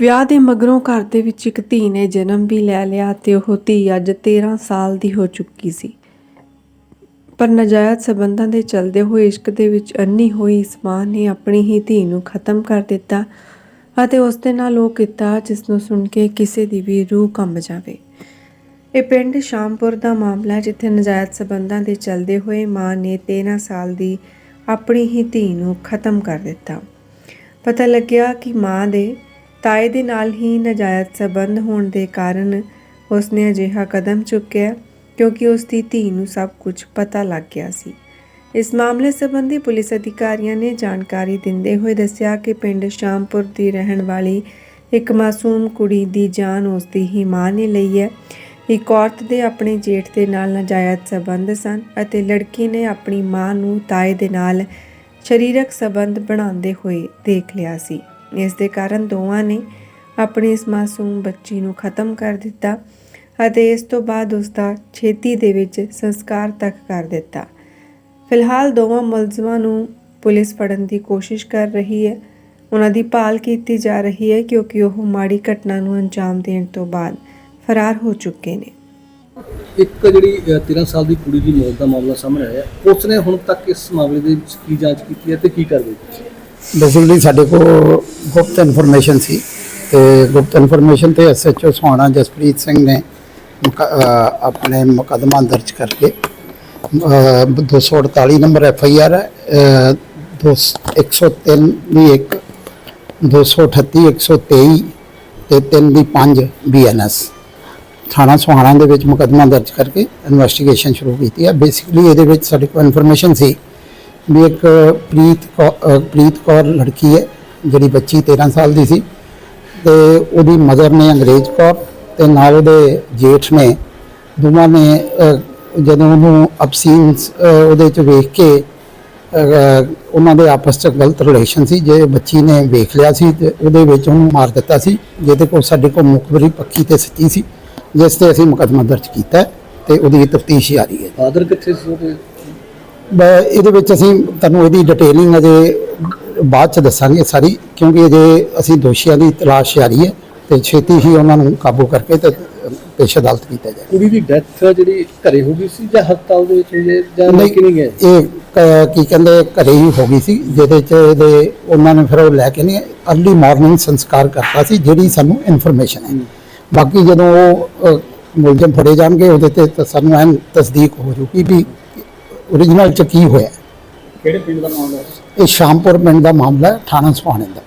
ਵਿਆਹ ਦੇ ਮਗਰੋਂ ਘਰ ਦੇ ਵਿੱਚ ਇੱਕ ਧੀ ਨੇ ਜਨਮ ਵੀ ਲੈ ਲਿਆ ਤੇ ਉਹ ਧੀ ਅੱਜ 13 ਸਾਲ ਦੀ ਹੋ ਚੁੱਕੀ ਸੀ। ਪਰ ਨਜਾਇਜ਼ ਸਬੰਧਾਂ ਦੇ ਚਲਦੇ ਹੋਏ ਇਸ਼ਕ ਦੇ ਵਿੱਚ ਅੰਨੀ ਹੋਈ ਇਸ ਮਾਂ ਨੇ ਆਪਣੀ ਹੀ ਧੀ ਨੂੰ ਖਤਮ ਕਰ ਦਿੱਤਾ ਅਤੇ ਉਸ ਦੇ ਨਾਲ ਉਹ ਕੀਤਾ ਜਿਸ ਨੂੰ ਸੁਣ ਕੇ ਕਿਸੇ ਦੀ ਵੀ ਰੂਹ ਕੰਬ ਜਾਵੇ। ਇਹ ਪਿੰਡ ਸ਼ਾਮਪੁਰ ਦਾ ਮਾਮਲਾ ਜਿੱਥੇ ਨਜਾਇਜ਼ ਸਬੰਧਾਂ ਦੇ ਚਲਦੇ ਹੋਏ ਮਾਂ ਨੇ 13 ਸਾਲ ਦੀ ਆਪਣੀ ਹੀ ਧੀ ਨੂੰ ਖਤਮ ਕਰ ਦਿੱਤਾ। ਪਤਾ ਲੱਗਿਆ ਕਿ ਮਾਂ ਦੇ ਤਾਏ ਦੇ ਨਾਲ ਹੀ ਨਜਾਇਜ਼ ਸਬੰਧ ਹੋਣ ਦੇ ਕਾਰਨ ਉਸਨੇ ਅਜਿਹਾ ਕਦਮ ਚੁੱਕਿਆ ਕਿਉਂਕਿ ਉਸ ਦੀ ਧੀ ਨੂੰ ਸਭ ਕੁਝ ਪਤਾ ਲੱਗ ਗਿਆ ਸੀ। ਇਸ ਮਾਮਲੇ ਸੰਬੰਧੀ ਪੁਲਿਸ ਅਧਿਕਾਰੀਆਂ ਨੇ ਜਾਣਕਾਰੀ ਦਿੰਦੇ ਹੋਏ ਦੱਸਿਆ ਕਿ ਪਿੰਡ ਸ਼ਾਮਪੁਰ ਦੀ ਰਹਿਣ ਵਾਲੀ ਇੱਕ ਮਾਸੂਮ ਕੁੜੀ ਦੀ ਜਾਨ ਉਸ ਦੀ ਹੀ ਮਾਂ ਨੇ ਲਈ ਹੈ। ਇੱਕ ਔਰਤ ਦੇ ਆਪਣੇ ਜੇਠ ਦੇ ਨਾਲ ਨਾਜਾਇਜ਼ ਸਬੰਧ ਸਨ ਅਤੇ ਲੜਕੀ ਨੇ ਆਪਣੀ ਮਾਂ ਨੂੰ ਤਾਏ ਦੇ ਨਾਲ ਸਰੀਰਕ ਸਬੰਧ ਬਣਾਉਂਦੇ ਹੋਏ ਦੇਖ ਲਿਆ ਸੀ। ਇਸ ਦੇ ਕਾਰਨ ਦੋਵਾਂ ਨੇ ਆਪਣੀ ਇਸ ਮਾਸੂਮ ਬੱਚੀ ਨੂੰ ਖਤਮ ਕਰ ਦਿੱਤਾ ਅਤੇ ਇਸ ਤੋਂ ਬਾਅਦ ਉਸ ਦਾ ਛੇਤੀ ਦੇ ਵਿੱਚ ਸੰਸਕਾਰ ਤੱਕ ਕਰ ਦਿੱਤਾ। ਫਿਲਹਾਲ ਦੋਵਾਂ ਮੁਲਜ਼ਮਾਂ ਨੂੰ ਪੁਲਿਸ ਫੜਨ ਦੀ ਕੋਸ਼ਿਸ਼ ਕਰ ਰਹੀ ਹੈ। ਉਹਨਾਂ ਦੀ ਭਾਲ ਕੀਤੀ ਜਾ ਰਹੀ ਹੈ ਕਿਉਂਕਿ ਉਹ ਮਾੜੀ ਘਟਨਾ ਨੂੰ ਅੰਜਾਮ ਦੇਣ ਤੋਂ ਬਾਅਦ ਫਰਾਰ ਹੋ ਚੁੱਕੇ ਨੇ। ਇੱਕ ਜਿਹੜੀ ਅ, 13 ਸਾਲ ਦੀ ਕੁੜੀ ਦੀ ਮੌਤ ਦਾ ਮਾਮਲਾ ਸਾਹਮਣੇ ਆਇਆ। ਉਸ ਨੇ ਹੁਣ ਤੱਕ ਇਸ ਮਾਮਲੇ ਦੇ ਵਿੱਚ ਕੀ ਜਾਂਚ ਕੀਤੀ ਹੈ ਤੇ ਕੀ ਕਰ ਰਹੀ ਬੇਸਿਕਲੀ ਸਾਡੇ ਕੋਲ ਗੁਪਤ ਇਨਫੋਰਮੇਸ਼ਨ ਸੀ ਤੇ ਗੁਪਤ ਇਨਫੋਰਮੇਸ਼ਨ ਤੇ ਐਸਐਚਓ ਸੁਹਾਣਾ ਜਸਪ੍ਰੀਤ ਸਿੰਘ ਨੇ ਮੁਕ- ਆਪਣੇ ਮੁਕੱਦਮਾ ਦਰਜ ਕਰਕੇ, ਅਹ 248 ਨੰਬਰ ਐਫ ਆਈ ਆਰ ਹੈ ਅਹ ਦੋ- 103 ਦੀ ਇੱਕ 238 123 ਤੇ 3 ਦੀ 5 ਬੀਐਨਐਸ ਥਾਣਾ ਸੋਹਾਣਾ ਦੇ ਵਿੱਚ ਮੁਕੱਦਮਾ ਦਰਜ ਕਰਕੇ ਇਨਵੈਸਟੀਗੇਸ਼ਨ ਸ਼ੁਰੂ ਕੀਤੀ ਹੈ ਬੇਸਿਕਲੀ ਇਹਦੇ ਵਿੱਚ ਸਾਡੇ ਕੋਲ ਇਨਫੋਰਮੇਸ਼ਨ ਸੀ ਵੀ ਇੱਕ ਪ੍ਰੀਤ ਕੌ- ਅਹ ਪ੍ਰੀਤ ਕੌਰ ਲੜਕੀ ਹੈ ਜਿਹੜੀ ਬੱਚੀ 13 ਸਾਲ ਦੀ ਸੀ ਤੇ ਉਹਦੀ ਮਦਰ ਨੇ ਅੰਗਰੇਜ਼ ਕੌਰ ਤੇ ਨਾਲ ਉਹਦੇ ਜੇਠ ਨੇ ਦੋਵਾਂ ਨੇ ਅਹ, ਜਦੋਂ ਉਹਨੂੰ ਅਬਸੀਨ ਉਹਦੇ ਚ ਵੇਖ ਕੇ ਅਹ, ਉਹਨਾਂ ਦੇ ਆਪਸ ਚ ਗਲਤ ਰਿਲੇਸ਼ਨ ਸੀ ਜੇ ਬੱਚੀ ਨੇ ਵੇਖ ਲਿਆ ਸੀ ਤੇ ਉਹਦੇ ਵਿੱਚ ਉਹਨੂੰ ਮਾਰ ਦਿੱਤਾ ਸੀ ਜਿਹਦੇ ਕੋਲ ਸਾਡੇ ਕੋਲ ਮੁਖਬਰੀ ਪੱਕੀ ਤੇ ਸੱਚੀ ਸੀ ਜਿਸ ਤੇ ਅਸੀਂ ਮੁਕੱਦਮਾ ਦਰਜ ਕੀਤਾ ਹੈ ਤੇ ਉਹਦੀ ਤਫਤੀਸ਼ ਜਾਰੀ ਹੈ। ਫਾਦਰ ਕਿੱਥੇ ਸੀ ਉਹਦੇ? ਇਹਦੇ ਵਿੱਚ ਅਸੀਂ ਤੁਹਾਨੂੰ ਇਹਦੀ ਡਿਟੇਲਿੰਗ ਅਜੇ ਬਾਅਦ ਚ ਦੱਸਾਂਗੇ ਸਾਰੀ ਕਿਉਂਕਿ ਅਜੇ ਅਸੀਂ ਦੋਸ਼ੀਆਂ ਦੀ ਤਲਾਸ਼ ਜਾਰੀ ਹੈ ਤੇ ਛੇਤੀ ਹੀ ਉਹਨਾਂ ਨੂੰ ਕਾਬੂ ਕਰਕੇ ਤੇ ਪੇਸ਼ ਅਦਾਲਤ ਕੀਤਾ ਜਾਏ ਕੁੜੀ ਦੀ ਡੈਥ ਜਿਹੜੀ ਘਰੇ ਹੋ ਗਈ ਸੀ ਜਾਂ ਹਸਪਤਾਲ ਦੇ ਵਿੱਚ ਹੋਈ ਹੈ ਜਾਂ ਲੈ ਕੇ ਨਹੀਂ ਗਏ? ਇਹ ਕ- ਕੀ ਕਹਿੰਦੇ ਘਰੇ ਹੀ ਹੋ ਗਈ ਸੀ ਜਿਹਦੇ ਚ ਇਹਦੇ ਉਹਨਾਂ ਨੇ ਫਿਰ ਉਹ ਲੈ ਕੇ ਨਹੀਂ ਅਰਲੀ ਮਾਰਨਿੰਗ ਸੰਸਕਾਰ ਕਰਤਾ ਸੀ ਜਿਹੜੀ ਸਾਨੂੰ ਇਨਫੋਰਮੇਸ਼ਨ ਹੈ। ਬਾਕੀ ਜਦੋਂ ਉਹ ਅ, ਮੁਲਜ਼ਮ ਫੜੇ ਜਾਣਗੇ ਉਹਦੇ ਤੇ ਤਾਂ ਸਾਨੂੰ ਐਨ ਤਸਦੀਕ ਹੋ ਜੂਗੀ ਵੀ ਓਰੀਜਨਲ ਚ ਕੀ ਹੋਇਆ? ਕਿਹੜੇ ਪਿੰਡ ਦਾ ਮਾਮਲਾ? ਹੈ ਇਹ ਸ਼ਾਮਪੁਰ ਪਿੰਡ ਦਾ ਮਾਮਲਾ ਹੈ ਥਾਣਾ ਸੁਹਾਣੇ ਦਾ